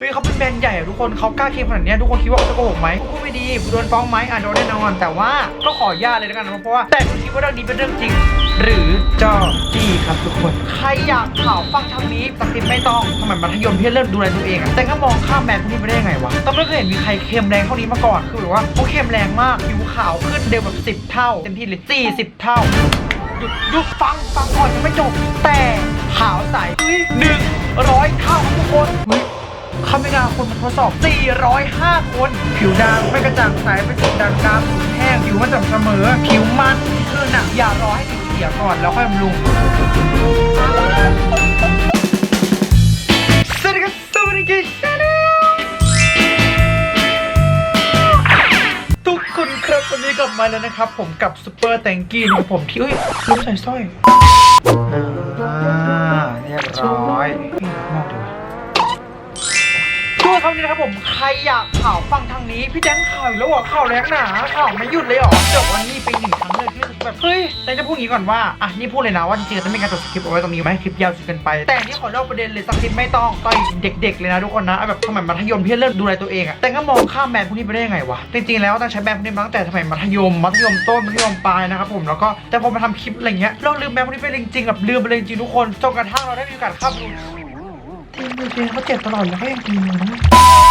เฮ้ยเขาเป็นแบรนด์ใหญ่อะทุกคนเขากล้าเคลมขนาดเนี้ยทุกคนคิดว่าเขาจะโกหกไหมพูดไม่ดีโดนฟ้องไหมอะโดนแน่นอน แต่ว่าก็ขออนุญาตเลยแล้วกันนะเพราะว่าแต่คุณคิดว่าเรื่องนี้เป็นเรื่องจริง หรือจอจี้ครับทุกคน ใครอยากข่าวฟังทางนี้ตัดสินไม่ต้องสมัยมัธยมที่เริ่มดูแลตัวเองอะแต่ก็มองข้ามแบรนด์พวกนี้ไปได้ยังไงวะต้องไม่เคยเห็นมีใครเคลมแรงเท่านี้มาก่อนคือแบบว่าเขาเคลมแรงมากผิวขาวขึ้นเร็วแบบ 10 เท่าเต็มที่เลย40 เท่าหยุดหยุดฟังฟังก่อนยังไม่จบแต่ขาวใสเฮ้ยหนึ่งร้อยเท่าครับทุกคน เฮ้ยเขาไม่กล้าคนมาทดสอบ 405 คน ผิวด่างไม่กระจ่างใสไม่จุดด่างดำผิวแห้งผิวมันสม่ำเสมอ ผิวมันคือหนักอย่ารอให้ผิวเสียก่อนแล้วค่อยบำรุงสวัสดีครับสวัสดีครับชาแนลทุกคนครับวันนี้กลับมาแล้วนะครับ ผมกับซูเปอร์แตงกี้นะครับผมที่เอ้ยลืมใส่สร้อยอ่าเรียบร้อย พี่มองดีด้วยครับนี่นะครับผมใครอยากข่าวฟังทางนี้ พี่แจ้งข่าวอีกแล้วเหรอข่าวแรงหนาข่าวไม่หยุดเลยเหรอจบวันนี้เป็นหนึ่งครั้งเลยที่รู้สึกแบบเฮ้ยแต่จะพูดอย่างนี้ก่อนว่าอะนี่พูดเลยนะว่าจริงๆจะไม่มีการจดคริปเอาไว้ตรงนี้ไหมคลิปยาวจนเกินไป แต่นี่ขอเล่าประเด็นเลยสคริปไม่ต้องต่อยเด็ก ๆ เลยนะทุกคนนะเอาแบบสมัยมัธยมที่เริ่มดูแลตัวเองอะแต่ก็มองข้ามแบรนด์พวกนี้ไปได้ยังไงวะจริงๆแล้วต้องใช้แบรนด์พวกนี้มาตั้งแต่สมัยมัธยมมัธยมต้นมัธยมปลายนะครับผมแล้วก็แต่พอมาทำคลิปอะไรเงี้ยเราลืมแบรนด์พวกนี้ไปจริงๆแบบลืมไปเลยจริงๆทุกคนจนกระทั่งเราได้มีโอกาสเข้าไปดูทีม เจเขาเจ็บตลอดแล้วก็ยังตีมือนะ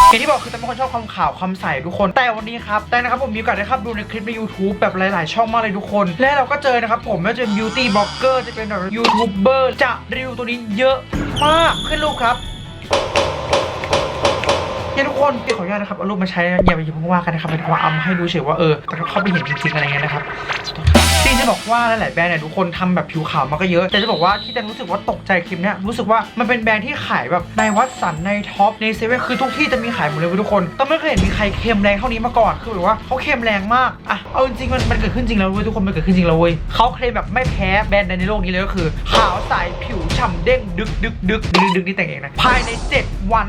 อย่างที่บอกคือแต่เป็นคนชอบความข่าวความใสทุกคน แต่วันนี้ครับแต่นะครับผมมีโอกาสได้ครับดูในคลิปใน YouTube แบบหลาย ๆ ช่องมากเลยทุกคน และเราก็เจอนะครับผมไม่ว่าจะเป็นบิวตี้บล็อกเกอร์จะเป็นแบบยูทูบเบอร์จะรีวิวตัวนี้เยอะมากขึ้นรูปครับ เนี่ยทุกคนพี่ขออนุญาตนะครับเอารูปมาใช้อย่าไปอย่าเพิ่งว่ากันนะครับเป็นควาเอามาให้ดูเฉยว่าเออแต่เขาไปเห็นจริงๆอะไรเงี้ยนะครับจริงจะบอกว่าหลายๆแบรนด์เนี่ยทุกคนทำแบบผิวขาวมาก็เยอะ แต่จะบอกว่าที่แตงรู้สึกว่าตกใจคลิปเนี้ยรู้สึกว่ามันเป็นแบรนด์ที่ขายแบบในวัดสันในท็อปในเซเว่นคือทุกที่จะมีขายหมดเลยทุกคนแต่ไม่เคยเห็นมีใครเคลมแรงเท่านี้มาก่อนคือแบบว่าเขาเคลมแรงมากอะเอาจริงๆมันมันเกิดขึ้นจริงแล้วเว้ยทุกคนมันเกิดขึ้นจริงแล้วเว้ยเขาเคลมแบบไม่แพ้แบรนด์ใดในโลกนี้เลยก็คือ ขาวใสผิวฉ่ำเด้งดึกดึกดึกดึกดึกนี่แต่งเองนะภายใน 7 วัน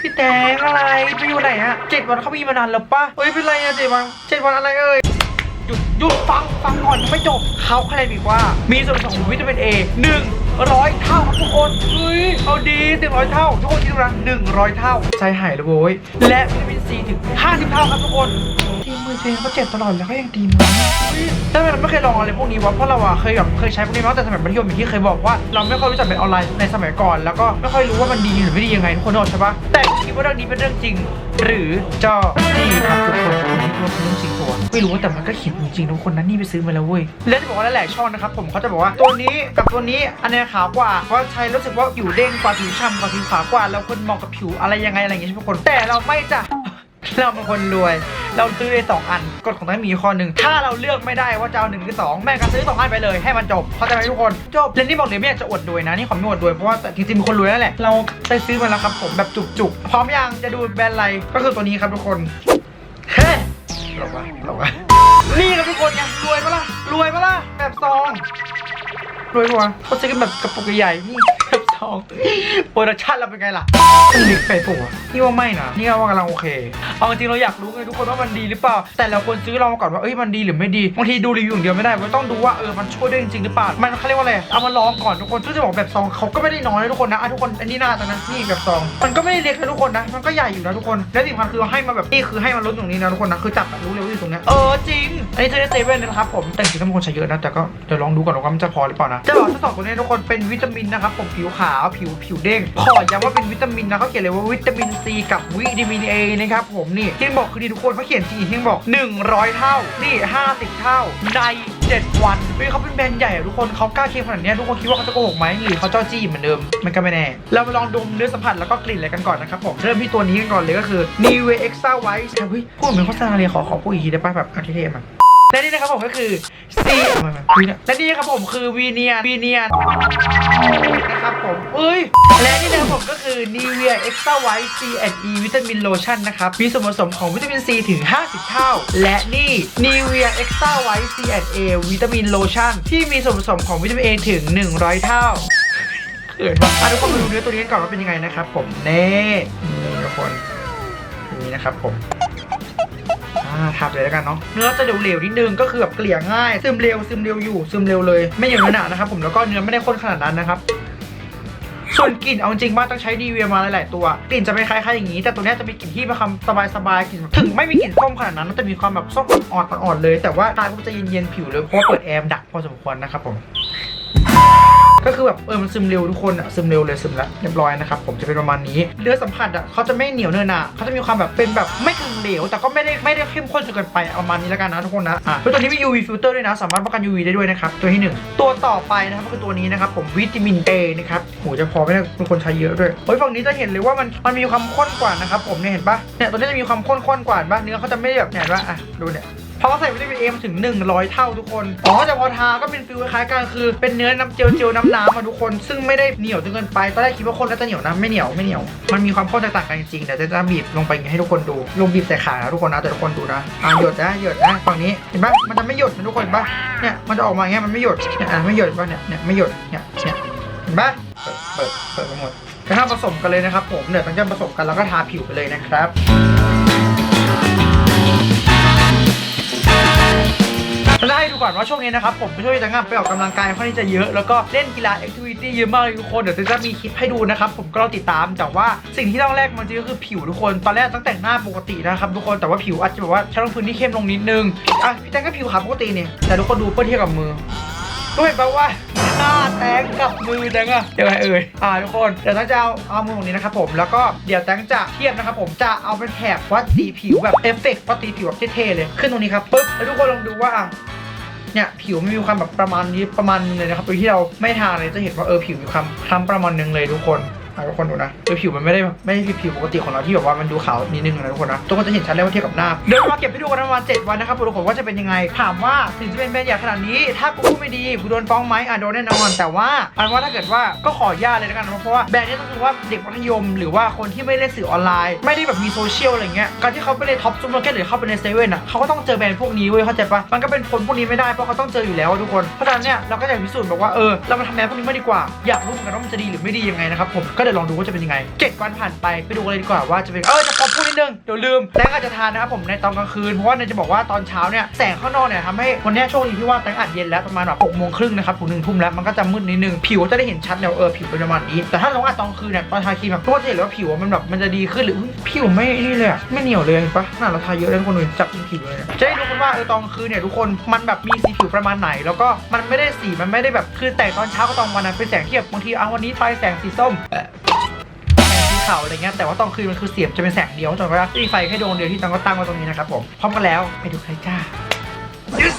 พี่แตงอะไรไปอยู่ไหนฮะเจ็ดวันเขามีมานานแล้วปะเฮ้ยเป็นไรอะเจ็ดวันเจ็ดวันอะไรเอ่ยหยุดหยุดฟังฟังก่อนยังไม่จบเขาใคลมอีกว่า มีส่วนผสมของวิตามินเอหนึ่ง ร้อยเท่าครับทุกคนเฮ้ยเอาดีหนึ่งร้อยเท่า ทุกคนคิดดูนะหนึ่งร้อยเท่าใจหายเลยโว้ยและวิตามินซีถึงห้าสิบเท่าครับทุกคนทีมมือเจเขาเจ็บตลอดแล้วก็ยังตีมือเฮ้ยทำไมเราไม่เคยลองอะไรพวกนี้วะเพราะเราอะเคยแบบเคยใช้พวกนี้มาตั้งแต่สมัยมัธยมอย่างที่เคยบอกว่าเราไม่ค่อยรู้จักเป็นออนไลน์ในสมัยก่อน แล้วก็ไม่ค่อยรู้ว่ามันดีหรือไม่ดียังไงทุกคนนึกออกใช่ปะแต่คิดว่าเรื่องนี้เป็นเรื่องจริง หรือจอที่ครับทุกคนคนนี้ว่าเป็นเรื่องจริงตัวไม่รู้แต่มันก็เขียนจริงๆทุกคนนะนี่ไปซื้อมาแล้วเว้ยแล้วจะบอกว่าหลายๆช่องนะครับผมเขาจะบอกว่าตัวนี้กับตัวนี้อันนี้ขาวกว่าเพราะใช้รู้สึกว่าผิวเด้งกว่าผิวฉ่ำกว่าผิวขาวกว่าแล้วคนเหมาะกับผิวอะไรยังไงอะไรอย่างเงี้ยใช่ไหมทุกคนแต่เราไม่จ้ะ เราเป็นคนรวย เราซื้อได้สองอันกฎของต้องมีข้อหนึ่งถ้าเราเลือกไม่ได้ว่าจะเอาหนึ่งหรือสองแม่ก็ซื้อสองอันไปเลยให้มันจบเข้าใจไหมทุกคนจบแล้วนี่บอกเลยไม่อยากจะอวดรวยนะนี่ขอไม่อวดรวยเพราะว่าแต่จริงๆเป็นคนรวยนั่นแหละเราไปซื้อมาแล้วครับผมแบบจุกๆพร้อมยังจะดูแบรนด์อะไรก็คือตัวนี้ครับทุกคนเฮ้หรอวะหรอวะนี่ครับทุกคนไงรวยปะล่ะรวยปะล่ะแบบซองรวยปะวะเขาซื้กันแบบกระปุกใหญ่นี่ องโปรดักชั่นเราเป็นไงล่ะมันเล็กไปปะวะนี่ว่าไม่นะนี่ว่ากำลังโอเค เอาจริงเราอยากรู้ไงทุกคนว่ามันดีหรือเปล่า แต่เราควรซื้อลองมาก่อนว่าเอ้ยมันดีหรือไม่ดีบางทีดูรีวิวอย่างเดียวไม่ได้มันต้องดูว่าเออมันช่วยได้จริงหรือเปล่ามันเขาเรียกว่าอะไรเอามาลองก่อนทุกคนซึ่งจะบอกแบบซองเขาก็ไม่ได้น้อยนะทุกคนนะทุกคนอันนี้หน้าตอนนั้นนี่แบบซอง มันก็ไม่ได้เล็กนะทุกคนนะ มันก็ใหญ่อยู่นะทุกคนและสิ่งสำคัญคือให้มาแบบนี่คือให้มันลดตรงนี้นะทุกคนนะคือจับรู้เลยว่าอยู่ตรงนี้เออจริงอันนี้จะได้เซเว่นนะครับผมแต่จริงๆก็มีคนใช้เยอะนะแต่ก็เดี๋ยวลองดูก่อนว่ามันจะพอหรือเปล่านะจะบอกทั้งสองตัวนี้ทุกคนเป็นวิตามินนะครับผมผิวขาวผิวผิวเด้งขอย้ำว่าเป็นวิตามินนะเขาเขียนเลยว่าวิตามินซีกับวิตามินเอนะครับผมนี่ที่บอกคือดีทุกคนเขาเขียนจริงที่บอก 100 เท่า นี่ 50 เท่าใน7วันเฮ้ยเขาเป็นแบรนด์ใหญ่ทุกคนเขากล้าเคลมขนาดนี้ทุกคนคิดว่าเขาจะโกหกไหมหรือเขาเจ้าจี้เหมือนเดิมมันก็ไม่แน่ เรามาลองดมเนื้อสัมผัสแล้วก็กลิ่นอะไรกันก่อนนะครับผมเริ่มที่ตัวนี้กันก่อนเลยก็คือ Nivea Extra White เฮ้ยพูดเหมือนโฆษณาเลยขอขอพูดอีกทีได้ป่ะแบบอันที่เท่มัน และนี่นะครับผมก็คือซีมามาคุยเนี่ยและนี่นะครับผมคือวีเนียวีเนียนะครับผมเอ้ยและนี่นะครับผมก็คือ Nivea Extra White C E วิตามินโลชั่นนะครับมีส่วนผสมของวิตามินซีถึง 50 เท่า และนี่ Nivea Extra White C A วิตามินโลชั่นที่มีส่วนผสมของวิตามิน A ถึง 100 เท่าเขินว่ะอะทุกคนมาดูเนื้อตัวนี้กันก่อนว่าเป็นยังไงนะครับผมเน่นี่ทุกคนอย่างนี้นะครับผม อ่าทับเลยแล้วกันเนาะเนื้อจะเหลวๆนิดนึงก็คือแบบเกลี่ยง่าย ซึมเร็วซึมเร็วอยู่ซึมเร็วเลย ไม่อย่างนั้นหนานะครับผมแล้วก็เนื้อไม่ได้ข้นขนาดนั้นนะครับส่วนกลิ่นเอาจริงว่าต้องใช้ดีเวียมาหลาย ๆ ตัว กลิ่นจะไม่คล้าย ๆ อย่างนี้ แต่ตัวนี้จะมีกลิ่นที่มีความสบาย ๆ กลิ่นถึงไม่มีกลิ่นส้มขนาดนั้น มันจะมีความแบบส้มอ่อนๆเลย แต่ว่าทายก็จะเย็น ๆ ผิวเลย เพราะเปิดแอร์ดักพอสมควรนะครับผม คือแบบเออมันซึมเร็วทุกคนอะซึมเร็วเลยซึมแล้วเรียบร้อยนะครับผมจะเป็นประมาณนี้เนื้อสัมผัสอะเขาจะไม่เหนียวเนินหนาเขาจะมีความแบบเป็นแบบไม่ถึงเหลวแต่ก็ไม่ได้ไม่ได้เข้มข้นจนเกินไปประมาณนี้แล้วกันนะทุกคนนะอะแล้วตัวนี้มี UV filter ด้วยนะ สามารถป้องกัน UV ได้ด้วยนะครับตัวที่หนึ่งตัวต่อไปนะครับก็คือตัวนี้นะครับผมวิตามิน A นะครับโหจะพอไหมเนี่ยเป็นคนใช้เยอะด้วยเฮ้ยฝั่งนี้จะเห็นเลยว่ามันมันมีความข้นกว่านะครับผมเนี่ยเห็นปะเนี่ยตัวนี้จะมีความข้นข้นกว่านปะเนื้อเขาจะไม่แบบเนี่ยเห็นปะอะดูเนี่ย เพราะเขาใส่วิตามินเอมาถึง 100 เท่าทุกคน อ๋อแต่พอทาก็เป็นฟิลคล้ายๆกันคือ เป็นเนื้อน้ำเจลเจลน้ำน้ำมาทุกคน ซึ่งไม่ได้เหนียวจนเกินไปตอนแรกคิดว่าคนแล้วจะเหนียวนะไม่เหนียวไม่เหนียว มันมีความข้นแตกต่างกันจริงๆเดี๋ยวจะบีบลงไปอย่างนี้ให้ทุกคนดู ลงบีบใส่ขานะทุกคนนะแต่ทุกคนดูนะอะหยดนะหยดนะฝั่งนี้เห็นปะมันจะไม่หยดนะทุกคนปะเนี่ยมันจะออกมาอย่างเงี้ยมันไม่หยดเนี่ยอะไม่หยดปะเนี่ยเนี่ยไม่หยดเนี่ยเนี่ยเห็นปะเปิดเปิดเปิดไปหมดแล้วถ้าผสมกันเลยนะครับผมเดี๋ยวต้องจะผสมกันแล้วก็ทาผิวไปเลยนะครับ ก่อนว่าช่วงนี้นะครับผมไปช่วยจังงานไปออกกำลังกายค่อนข้างที่จะเยอะแล้วก็เล่นกีฬาแอคทิวิตี้เยอะมากเลยทุกคนเดี๋ยวจะมีคลิปให้ดูนะครับผมก็รอติดตามแต่ว่าสิ่งที่ต้องแรกมันจริงก็คือผิวทุกคนตอนแรกต้องแต่งหน้าปกตินะครับทุกคนแต่ว่าผิวอาจจะแบบว่าใช้รองพื้นที่เข้มลงนิดนึงอะพี่แตงก็ผิวขาวปกติเนี่ยแต่ทุกคนดูเพื่อเทียบกับมือก็เห็นปลว่าหน้าแตงกับมือแตงอะยังไงเอ่ยอ่าทุกคนเดี๋ยวแตงจะเอาเอามือตรงนี้นะครับผมแล้วก็เดี๋ยวแตงจะเทียบนะครับผมจะเอาเป็นแถบวัดสีผิวแบบเอฟเฟกต์วัดสีผิวแบบเท่ๆเลยขึ้นตรงนี้ครับปึ๊บแล้วทุกคนลองดูว่าอะ เนี่ยผิวมันมีความแบบประมาณนี้ประมาณนึงเลยนะครับโดยที่เราไม่ทาเลยจะเห็นว่าเออผิวมีความคล้ำประมาณนึงเลยทุกคน อะทุกคนดูนะคือผิวมันไม่ได้ไม่ได้ผิวปกติของเราที่แบบว่ามันดูขาวนิดนึงนะทุกคนนะทุกคนจะเห็นชัดเลยว่าเทียบกับหน้าเดี๋ยวมาเก็บให้ดูกันประมาณ7วันนะครับทุกคนว่าจะเป็นยังไง ถามว่าถึงจะเป็นแบรนด์ใหญ่ขนาดนี้ ถ้ากูพูดไม่ดีกูโดนฟ้องไหมอะโดนแน่นอน แต่ว่าอันว่าถ้าเกิดว่าก็ขอญาตเลยแล้วกันเพราะว่าแบรนด์นี้ต้องคือว่าเด็กมัธยม หรือว่าคนที่ไม่ได้สื่อออนไลน์ ไม่ได้แบบมีโซเชียลอะไรเงี้ยการที่เขาไปในท็อปซูเปอร์มาร์เก็ตหรือเข้าไปในเซเว่นอะเขาก็ต้องเจอแบรนด์พวกนี้เว้ยเข้าใจปะมันก็เป็นคนพวกนี้ไม่ได้เพราะเขาต้องเจออยู่แล้วทุกคนเพราะฉะนั้นเนี่ยเราก็อยากพิสูจน์บอกว่าเออเรามาทำแบรนด์พวกนี้มาดีกว่าอยากรู้เหมือนกันว่ามันจะดีหรือไม่ดียังไงนะครับผมก็เดี๋ยวลองดูว่าจะเป็นยังไงเจ็ดวันผ่านไปไปดูกันเลยดีกว่าว่าจะเป็น เออจะครบ นึงเดี๋ยวลืมแตงอาจจะทานนะครับผมในตอนกลางคืนเพราะว่าเนยจะบอกว่าตอนเช้าเนี่ยแสงข้างนอกเนี่ยทำให้วันนี้โชคดีที่ว่าแตงอัดเย็นแล้วประมาณแบบหกโมงครึ่งนะครับถึงหนึ่งทุ่มแล้วมันก็จะมืดนิดนึงผิวจะได้เห็นชัดเนี่ยเออผิวเป็นประมาณนี้แต่ถ้าเราอัดตอนคืนเนี่ยตอนทาครีมแบบก็จะเห็นว่าผิวมันแบบมันจะดีขึ้นหรือผิวไม่นี่เลยไม่เหนียวเลยเห็นปะขนาดเราทาเยอะแล้วทุกคนจับผิวเลยเจะได้ดูกันว่าเออตอนคืนเนี่ยทุกคนมันแบบมีสีผิวประมาณไหน แล้วก็มันไม่ได้สีมันไม่ได้แบบคือแต่ตอนเช้ากับตอนวันนั้นเป็นแสงที่แบบบางทีเอาวันนี้ไฟแสงสีส้ม แสงสีขาอะไรเงี้ยแต่ว่าตอนคืนมันคือเสียบจะเป็นแสงเดียวจนว่ามีไฟแค่ดวงเดียวที่ตังก็ตั้งไว้ตรงนี้นะครับผมพร้อมกันแล้วไปดูใครจ้า Yes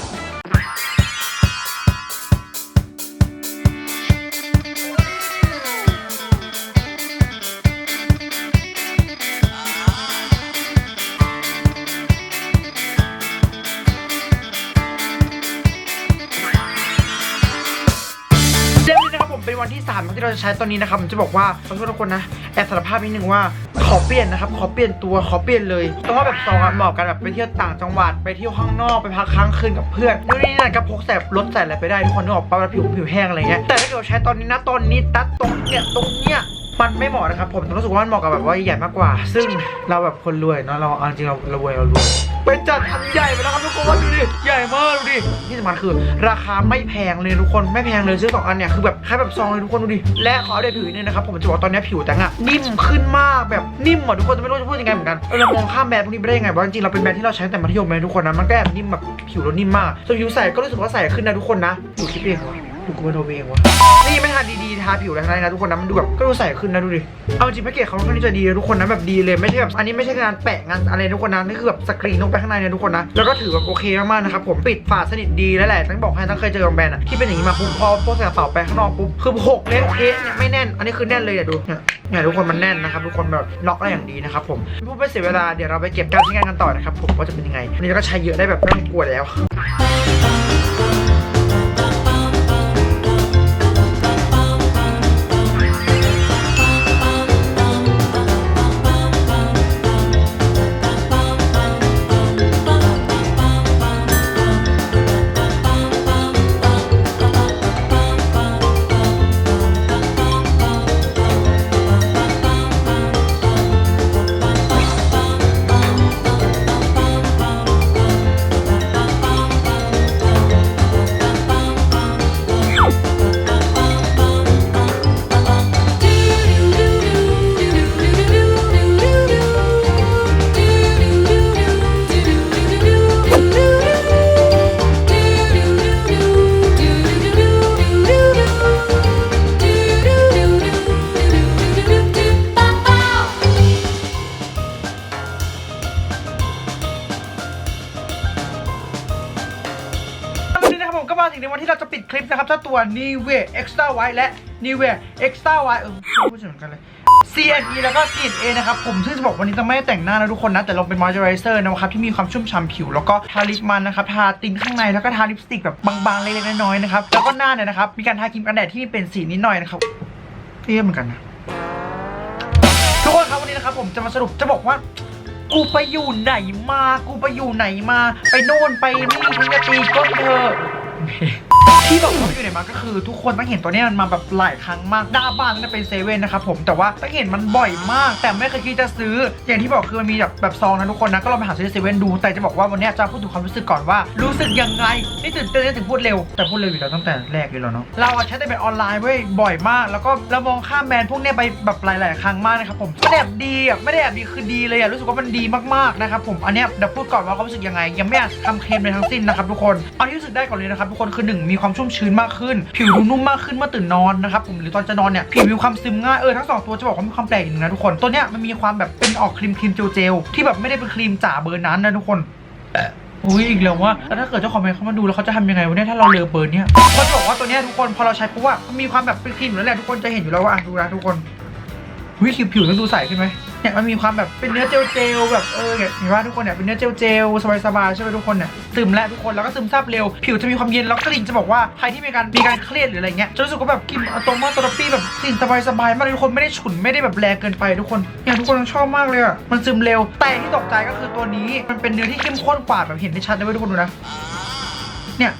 เรื่องนี้นะครับผมเป็นวันที่3ที่เราจะใช้ตอนนี้นะครับผมจะบอกว่าขอโทษทุกคนนะ อบสารภาพนิดนึงว่าขอเปลี่ยนนะครับขอเปลี่ยนตัวขอเปลี่ยนเลยต้องว่าแบบซองอะเหมาะกันแบบไปเที่ยวต่างจังหวัดไปเที่ยวข้างนอกไปพักค้างคืนกับเพื่อนนู่นนี่นั่นก็พกแสบรถใส่อะไรไปได้ทุกคนนึกออกปะว่าผิวผิวแห้งอะไรเงี้ยแต่ถ้าเกิดใช้ตอนนี้นะตอนนี้ตัดตรงเนี้ยตรงเนี้ย มันไม่เหมาะนะครับ ผมรู้สึกว่ามันเหมาะกับแบบว่าใหญ่มากกว่า ซึ่งเราแบบคนรวยเนาะเราเอาจริงเราเรารวยเรารวยเป็นจัดอันใหญ่ไปแล้วครับทุกคนดูดิใหญ่มากดูดิที่สำคัญคือ ราคาไม่แพงเลยทุกคนไม่แพงเลยซื้อสองอันเนี่ยคือแบบคล้ายแบบซองเลยทุกคนดูดิและขออัปเดตผิวนิดนึงนะครับผมจะบอกว่าตอนนี้ผิวแตงอะนิ่มขึ้นมากแบบนิ่มหมดทุกคนจะไม่รู้จะพูดยังไงเหมือนกันเออเรามองข้ามแบรนด์พวกนี้ไปได้ยังไงเพราะจริงๆเราเป็นแบรนด์ที่เราใช้ตั้งแต่มัธยมเลยทุกคนนะมันก็แอบนิ่มแบบผิวเรานิ่มมากส่วนผิวใสก็รู้สึกว่าใสขึ้นนะทุกคนนะดูคลิปเอง กูกูมาดูเองวะนี่ไม่ทาดีๆทาผิวอะไรทั้งนั้นนะทุกคนนะมันดูแบบก็ดูใสขึ้นนะดูดิเอาจริงแพ็กเกจเขาค่อนข้างจะดีนะทุกคนนะแบบดีเลยไม่ใช่แบบอันนี้ไม่ใช่งานแปะงานอะไรทุกคนนะนี่คือแบบสกรีนลงไปข้างในเนี่ยทุกคนนะแล้วก็ถือแบบโอเคมากๆนะครับผมปิดฝาสนิทดีแล้วแหละต้องบอกให้ต้องเคยเจอกับแบรนด์อะที่เป็นอย่างนี้มาปุ๊บพอพวกใส่กระเป๋าไปข้างนอกปุ๊บคือหกเละเทะเนี่ยไม่แน่น อันนี้คือแน่นเลยเดี๋ยวดูเนี่ยเนี่ยทุกคนมันแน่นนะครับทุกคนแบบล็อกได้อย่างดีนะครับผมพูดไปเสียเวลาเดี๋ยวเราไปเก็บการใช้งานกันต่อนะครับผมว่าจะเป็นยังไงอันนี้ก็ใช้เยอะได้แบบไม่ต้องกลัวแล้ว Nivea Extra White และ Nivea Extra White เออพูดเหมือนกันเลย CNE แล้วก็ CNA นะครับผมซึ่งจะบอกวันนี้จะไม่ได้แต่งหน้านะทุกคนนะ แต่ลงเป็น moisturizer นะครับ ที่มีความชุ่มฉ่ำผิว แล้วก็ทาลิปมันนะครับ ทาตินข้างในแล้วก็ทาลิปสติกแบบบางๆเล็กๆน้อยๆนะครับ แล้วก็หน้าเนี่ยนะครับ มีการทาครีมกันแดดที่เป็นสีนิดหน่อยนะครับเท่เหมือนกันนะทุกคนครับวันนี้นะครับผมจะมาสรุปจะบอกว่ากูไปอยู่ไหนมา กูไปอยู่ไหนมา ไปโน่นไปนี่มึงจะตีก้นเธอ ที่บอกว่าอยู่ไหนมาก็คือทุกคนต้องเห็นตัวเนี้ยมันมาแบบหลายครั้งมากหน้าบ้านแล้วเป็นเซเว่นนะครับผมแต่ว่าต้องเห็นมันบ่อยมาก แต่ไม่เคยคิดจะซื้อ อย่างที่บอกคือมันมีแบบแบบซองนะทุกคนนะก็ลองไปหาซื้อในเซเว่นดูแต่จะบอกว่าวันเนี้ยจะพูดถึงความรู้สึกก่อนว่า รู้สึกยังไงนี่ตื่นเต้นถึงพูดเร็วแต่พูดเร็วอยู่แล้วตั้งแต่แรกอยู่แล้วเนาะเราอะใช้แต่เป็นออนไลน์เว้ยบ่อยมาก แล้วก็เรามองข้ามแบรนด์พวกเนี้ยไปแบบหลาย ๆ ครั้งมากนะครับผมไม่ได้แอบดีอะไม่ได้แอบดีคือดีเลยอะรู้สึกว่ามันดีมากๆนะครับผมอันเนี้ยเดี๋ยวพูดก่อนว่าความรู้สึกยังไง ยังไม่อยากทำเคลมเลยทั้งสิ้นนะครับทุกคนเอาที่รู้สึกได้ก่อนเลยนะครับทุกคนคือหนึ่งมีความชุ่มชื้นมากขึ้น ผิวดูนุ่มมากขึ้นเมื่อตื่นนอนนะครับผมหรือตอนจะนอนเนี่ยผิวมีความซึมง่ายเออทั้งสองตัวจะบอกว่ามีความแปลกอย่างนึงนะทุกคนตัวเนี้ยมันมีความแบบเป็นออกครีมครีมเจลเจลที่แบบไม่ได้เป็นครีมจ๋าเบอร์นั้นนะทุกคนอุ้ยอีกแล้วว่าแล้วถ้าเกิดเจ้าของแบรนด์เขามาดูแล้วเขาจะทำยังไงวะเนี่ยถ้าเราเลอเบอร์เนี่ยเขาจะบอกว่าตัวเนี้ยทุกคนพอเราใช้ปุ๊บว่ามันมีความแบบเป็นครีมอยู่แล้วแหละทุกคนจะเห็นอยู่แล้วว่าดูนะทุกคน วิผิวผิวต้องดูใสขึ้นไหมเนี่ยมันมีความแบบเป็นเนื้อเจลเจลแบบเออเนี่ยเห็นว่าทุกคนเนี่ยเป็นเนื้อเจลเจลสบายๆใช่ไหมทุกคนเนี่ยซึมแล้วทุกคนแล้วก็ซึมซาบเร็ว ผิวจะมีความเย็นแล้วกลิ่นจะบอกว่าใครที่มีการมีการเครียดหรืออะไรเงี้ยจะรู้สึกว่าแบบกินอะโตมาโตรปี้แบบกลิ่นสบายๆมากเลยทุกคนไม่ได้ฉุนไม่ได้แบบแรงเกินไปทุกคนเนี่ยทุกคนชอบมากเลยอะมันซึมเร็ว แต่ที่ตกใจก็คือตัวนี้มันเป็นเนื้อที่เข้มข้นกว่าแบบเห็นได้ชัดเลยทุกคนดูนะเนี่ย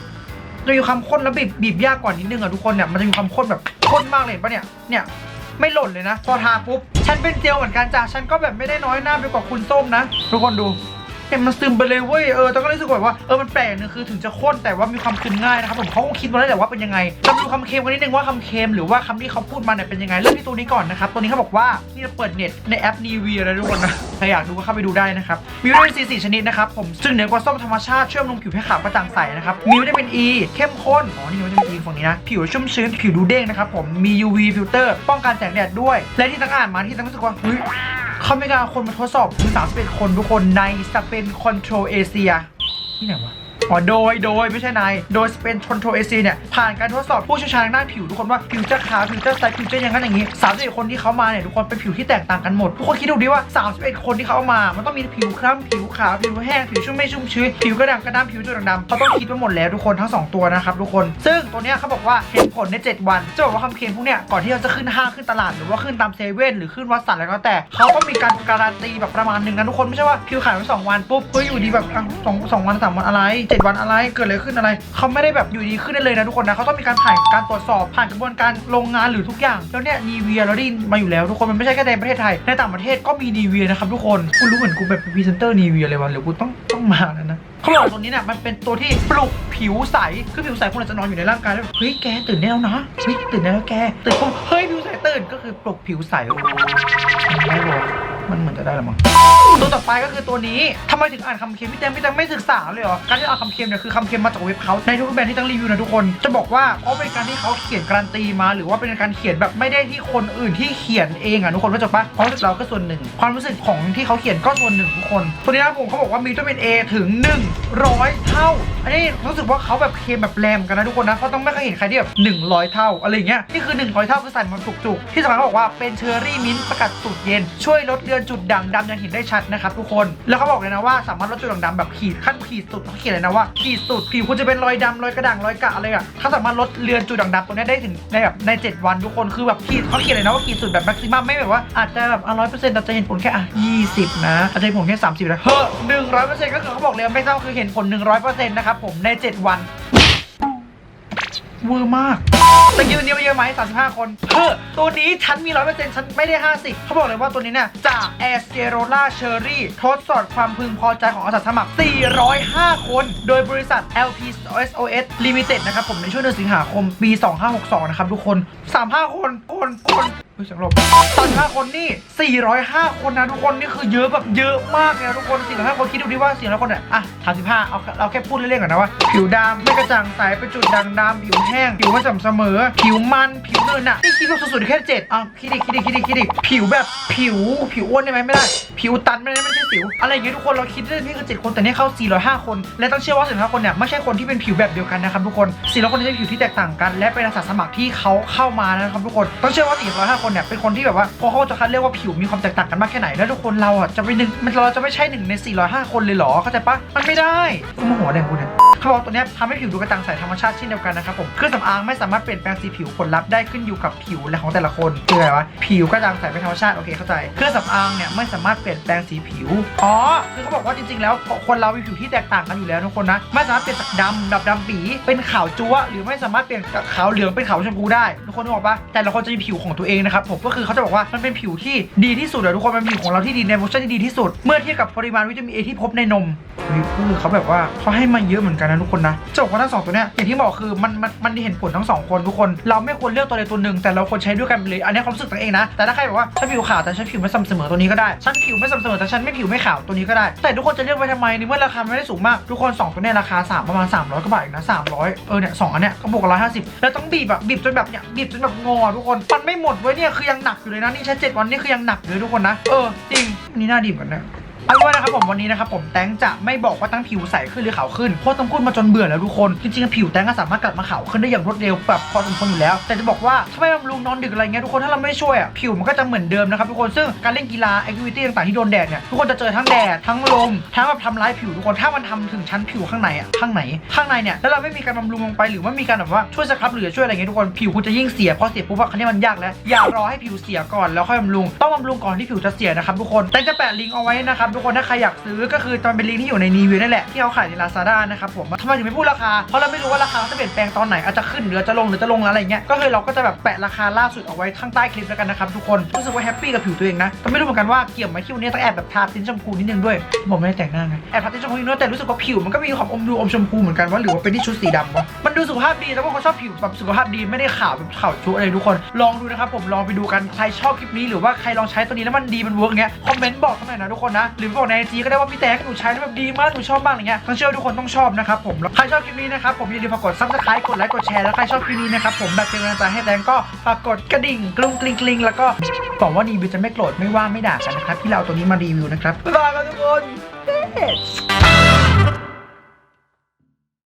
จะมีความข้นแล้วบีบบีบยากกว่านิดนึงอะทุกคนเนี่ยมันจะมีความข้นแบบข้นมากเลยปะเนี่ยเนี่ย ไม่หล่นเลยนะ พอทาปุ๊บ ฉันเป็นเจลเหมือนกันจ้ะฉันก็แบบไม่ได้น้อยหน้าไปกว่าคุณส้มนะ ทุกคนดู เห็นมันซึมไปเลยเว้ยเออแต่ก็รู้สึกแบบว่าเออมันแปลกนึงคือถึงจะข้นแต่ว่ามีความซึมง่ายนะครับผมเขาคงคิดมาแล้วแหละว่าเป็นยังไงเราดูคำเค็มกันนิดนึงว่าคำเค็มหรือว่าคำที่เขาพูดมาเนี่ยเป็นยังไงเริ่มที่ตัวนี้ก่อนนะครับตัวนี้เขาบอกว่านี่เราเปิดเน็ตในแอปนีวีนะทุกคนนะใครอยากดูก็เข้าไปดูได้นะครับมีวิตามินซีสี่ชนิดนะครับผมซึ่งเหนือกว่าส้มธรรมชาติเชื่อมลงผิวให้ขาวกระจ่างใสนะครับมีวิตามินอีเข้มข้นอ๋อนี่วิตามินอีฝั่งนี้นะผิวชุ่มชื้นผิวดูเด้งนะครับผมมี UV ฟิลเตอร์ป้องกันแสงแดดด้วย และที่ตั้งอ่านมาที่ตั้งรู้สึกว่า เขาไม่กล้าคนมาทดสอบถึง31 คนทุกคนในสเปนคอนโทรลเอเชียที่ไหนวะ อ๋อโดยโดยไม่ใช่ในโดยสเปนคอนโทรเอเชีเนี่ยผ่านการทดสอบผู้เชี่ยวชาญทางด้านผิวทุกคนว่าผิวจะขาวผิวจะใสผิวจะอย่างนั้นอย่างนี้31คนที่เขามาเนี่ยทุกคนเป็นผิวที่แตกต่างกันหมดทุกคนคิดดูดิว่า 31 คนที่เขาเอามา มันต้องมีผิวคล้ำผิวขาวผิวแห้งผิวชุ่มไม่ชุ่มชื้นผิวกระด่างกระด้างผิวจุดด่างดำเขาต้องคิดไว้หมดแล้วทุกคนทั้งสองตัวนะครับทุกคนซึ่งตัวเนี้ยเขาบอกว่าเห็นผลใน 7 วันจะบอกว่าคำเค็มพวกเนี้ยก่อนที่เราจะขึ้นห้างขึ้นตลาดหรือว่าขึ้นตามเซเว่นหรือขึ้นวัดสันอะไรก็แต่เขาต้องมีการการันตีแบบประมาณหนึ่งนะทุกคนไม่ใช่ว่าผิวขาวไปสองวันปุ๊บเฮ้ยอยู่ดีแบบสองสองวันสามวันอะไรเจ็ดวันอะไร เกิดอะไรขึ้นอะไร เขาไม่ได้แบบอยู่ดีขึ้นได้เลยนะทุกคนนะเขาต้องมีการผ่านการตรวจสอบผ่านกระบวนการโรงงานหรือทุกอย่าง แล้วเนี่ยนีเวียเราได้ยินมาอยู่แล้วทุกคนมันไม่ใช่แค่ในประเทศไทย ในต่างประเทศก็มีนีเวียนะครับทุกคนกูรู้เหมือนกูแบบพรีเซนเตอร์นีเวียเลยวันหรือกูต้องต้องมาแล้วนะเขาบอกตัวนี้เนี่ยมันเป็นตัวที่ปลุกผิวใส คือผิวใสคนเราจะนอนอยู่ในร่างกายแล้วเฮ้ยแกตื่นได้แล้วนะเฮ้ยตื่นได้แล้วแกตื่นเฮ้ยผิวใสตื่นก็คือปลุกผิวใสโอ้โห มันเหมือนจะได้หรือมั้งตัวต่อไปก็คือตัวนี้ทำไมถึงอ่านคำเค็มพี่แตงพี่แตงไม่ศึกษาเลยเหรอ การที่เอาคำเค็มเนี่ยคือคำเค็มมาจากเว็บเขาในทุกแบรนด์ที่ตั้งรีวิวนะทุกคน จะบอกว่าเพราะเป็นการที่เขาเขียนการันตีมา หรือว่าเป็นการเขียนแบบไม่ได้ที่คนอื่นที่เขียนเองอะทุกคนเข้าใจปะความรู้สึกเราก็ส่วนหนึ่ง ความรู้สึกของที่เขาเขียนก็ส่วนหนึ่งทุกคน ตัวนี้นะผมเขาบอกว่ามีวิตามิน A ถึง 100 เท่า อันนี้รู้สึกว่าเขาแบบเค็มแบบแรงกันนะทุกคนนะเขาต้องไม่เคยเห็นใครที่แบบ100 เท่าอะไรเงี้ยนี่คือ 100 เท่าคือใส่มันจุกๆที่สำคัญเขาบอกว่าเป็นเชอร์รี่มิ้นท์สกัดสูตรเย็นช่วยลดเลือนจุดด่างดำอย่างเห็นได้ชัดนะครับทุกคน แล้วเขาบอกเลยนะว่าสามารถลดจุดด่างดำแบบขีดขั้นขีดสุดเขาเขียนเลยนะว่าขีดสุดผิวคุณจะเป็นรอยดำรอยกระด่างรอยกะอะไรอะเขาสามารถลดเลือนจุดด่างดำตรงนี้ได้ถึงในแบบใน 7 วันทุกคนคือแบบขีดเขาเขียนเลยนะว่าขีดสุดแบบแม็กซิมัมไม่แบบว่าอาจจะแบบร้อยเปอร์เซ็นต์เราจะเห็นผลแค่อะยี่สิบนะอาจจะเห็นผลแค่สามสิบนะเฮ้อหนึ่งร้อยเปอร์เซ็นต์ก็คือเขาบอกเลยไม่เท่าคือเห็นผลหนึ่งร้อยเปอร์เซ็นต์นะครับผมใน 7 วันเวอร์มาก ตะกี้วันนี้มาเยอะไหม35 คนเฮ้อตัวนี้ฉันมี 100%ฉันไม่ได้ 50 เขาบอกเลยว่าตัวนี้เนี่ยจากแอสเ e โรล่าเชอรี่ทดสอบความพึงพอใจของอาสาสมัคร 405 คน โดยบริษัท LP SOS Limited นะครับผมในช่วงเดือนสิงหาคมปี 2562 นะครับทุกคน 35 คนคนคนฮ้ยเสียงลบตอน5คนนี่ 405 คนนะทุกคนนี่คือเยอะแบบเยอะมากเลยนะทุกคน 405 คนคิดดูดิว่า 400 คนเนี่ยอะ 35 เอาเราแค่พูดเล่นๆก่อนนะว่า ผิวดำไม่กระจ่างใสเป็นจุดด่างดำผิวแห้ง ผิวไม่สม่ำเสมมอ ผิวมันผิวเนินอะนี่คิดว่าสุดๆแค่เจ็ดอะคิดดิคิดดิคิดดิคิดดิผิวแบบผิวผิวอ้วนได้ไหมไม่ได้ ผิวตันไม่ได้ไม่ใช่สิว อะไรอย่างเงี้ยทุกคนเราคิดว่านี่คือ7คนแต่นี่เข้า405คน และต้องเชื่อว่า405คนเนี่ยไม่ใช่คนที่เป็นผิวแบบเดียวกันนะครับทุกคน400คนจะเป็นผิวที่แตกต่างกัน และเป็นอาสาสมัครที่เขาเข้ามานะครับทุกคนต้องเชื่อว่า405คนเนี่ยเป็นคนที่แบบว่าพอเขาจะคัดเลือกว่าผิวมีความแตกต่างกันมากแค่ไหนแล้วทุกคนเราอะจะไปหนึ่งมันเราจะไม่ใช่หนึ่งใน405คนเลยเหรอเข้าใจปะมันไม่ได้กูโมโหแดงกูเนี่ยเขาบอกตัวเนี้ยทำให้ผิวดูกระจ่างใสธรรมชาติเช่นเดียวกันนะครับผมเครื่องสำอางไม่สามารถเปลี่ยนแปลงสีผิวผลลัพธ์ได้ขึ้นอยู่กับผิวและของแต่ละคนคืออะไรวะผิวกระจ่างใสเป็นธรรมชาติโอเคเข้าใจเครื่องสำอางเนี่ยไม่สามารถเปลี่ยนแปลงสีผิวอ๋อคือเขาบอกว่าจริงๆ แล้วคนเรามีผิวที่แตกต่างกันอยู่แล้วทุกคนนะไม่สามารถเปลี่ยนจากดำดับดำปีเป็นขาวจั๊วหรือไม่สามารถเปลี่ยนจากขาวเหลืองเป็นขาวชมพูได้ทุกคนนึกออกปะแต่ละคนจะมีผิวของตัวเองนะครับผมก็คือเขาจะบอกว่ามันเป็นผิวที่ดีที่สุดอะทุกคนมันเป็นผิวของเราที่ดีในเวอร์ชันที่ดีที่สุด เมื่อเทียบกับปริมาณวิตามินเอที่พบในนมคือเขาแบบว่าเขาให้มาเยอะเหมือนกันนะทุกคนนะจะบอกว่าทั้งสองตัวเนี้ยอย่างที่บอกคือมันมันมันเห็นผลทั้งสองคนทุกคน เราไม่ควรเลือกตัวใดตัวหนึ่งแต่เราควรใช้ด้วยกันไปเลย อันนี้ความรู้สึกตัวเองนะ แต่ถ้าใครบอกว่าฉันผิวขาวแต่ฉันผิวไม่สม่ำเสมอตัวนี้ก็ได้ ฉันผิวไม่สม่ำเสมอแต่ฉันไม่ผิวไม่ขาวตัวนี้ก็ได้ แต่ทุกคนจะเลือกไว้ทำไมในเมื่อราคาไม่ได้สูงมาก ทุกคนสองตัวเนี้ยราคาสามประมาณ 300กว่าบาทเองนะ300 เออเนี่ยสองอันเนี้ยก็บวกร้อยห้าสิบแล้วต้องบีบแบบบีบจนแบบเนี่ยบีบจนแบบงอทุกคน มันไม่หมดไว้ยเนี่ยคือยังหนักอยู่เลยนะนี่ใช้เจ็ดวันนี่คือยังหนักอยู่เลยทุกคนนะ เออจริงอันนี่น่าดีเหมือนกันนะ เอาเป็นว่านะครับผมวันนี้นะครับผมแตงจะไม่บอกว่าตั้งผิวใสขึ้นหรือขาวขึ้นเพราะต้องพูดมาจนเบื่อแล้วทุกคนจริงๆผิวแตงก็สามารถกลับมาขาวขึ้นได้อย่างรวดเร็วแบบพอสมควรอยู่แล้ว แต่จะบอกว่าถ้าไม่บำรุงนอนดึกอะไรเงี้ยทุกคนถ้าเราไม่ช่วยอะผิวมันก็จะเหมือนเดิมนะครับทุกคนซึ่งการเล่นกีฬาแอคทิวิตี้ต่างๆที่โดนแดดเนี่ยทุกคนจะเจอทั้งแดดทั้งลมทั้งแบบทำร้ายผิวทุกคนถ้ามันทำถึงชั้นผิวข้างในอะข้างไหนข้างในเนี่ยแล้วเราไม่มีการบำรุงลงไปหรือว่ามีการแบบว่าช่วยสครับหรือช่วยอะไรเงี้ยทุกคนผิวคุณจะยิ่งเสียพอเสียปุ๊บอะคันนี้มันยากแล้วอย่ารอให้ผิวเสียก่อนแล้วค่อยบำรุงต้องบำรุงก่อนที่ผิวจะเสียนะครับทุกคนแตงจะแปะลิงก์เอาไว้นะครับทุกคนถ้าใครอยากซื้อก็คือจะเป็นลิงก์ที่อยู่ในรีวิวนั่นแหละที่เขาขายใน Lazada นะครับผมทำไมถึงไม่พูดราคา เพราะเราไม่รู้ว่าราคาจะเปลี่ยนแปลงตอนไหนอาจจะขึ้นหรือจะลงหรือจะลงอะไรเงี้ยก็คือเราก็จะแบบแปะราคาล่าสุดเอาไว้ข้างใต้คลิปแล้วกันนะครับทุกคนรู้สึกว่าแฮปปี้กับผิวตัวเองนะก็ไม่รู้เหมือนกันว่าเกี่ยวไหมที่วันนี้ต้องแอบแบบทาติ้นชมพูนิดนึงด้วยผมไม่ได้แต่งหน้าไงแอบทาติ้นชมพูนิดนึงแต่รู้สึกว่าผิวมันก็มีความอมดูอมชมพูเหมือนกันว่าหรือว่าเป็นที่ชุดสีดำวะมันดูสุขภาพดีแต่ว่าคนชอบผิวแบบสุขภาพดีไม่ได้ขาวแบบขาวชุอะไรทุกคนลองดูนะครับผมลองไปดูกันใครชอบคลิปนี้หรือว่าใครลองใช้ตัวนี้แล้วมันดีมันเวิร์กเงี้ยคอมเมนต์บอกกันหน่อยนะทุกคนนะหรือบอกในไอจีก็ได้ว่าพี่แตงหนูใช้แล้วแบบดีมากหนูชอบมากอะไรเงี้ยต้องเชื่อว่าทุกคนต้องชอบนะครับผมแล้วใครชอบคลิปนี้นะครับผมอย่าลืมฝากกดซับสไครต์กดไลค์กดแชร์แล้วใครชอบคลิปนี้นะครับผมแบบเป็นกำลังใจให้แตงก็ฝากกดกระดิ่งกรุ้งกริ้งกริ้งแล้วก็บอกว่ารีวิวจะไม่โกรธไม่ว่าไม่ด่ากันนะครับที่เราเอาตัวนี้มารีวิวนะครับบ๊ายบายครับทุกคน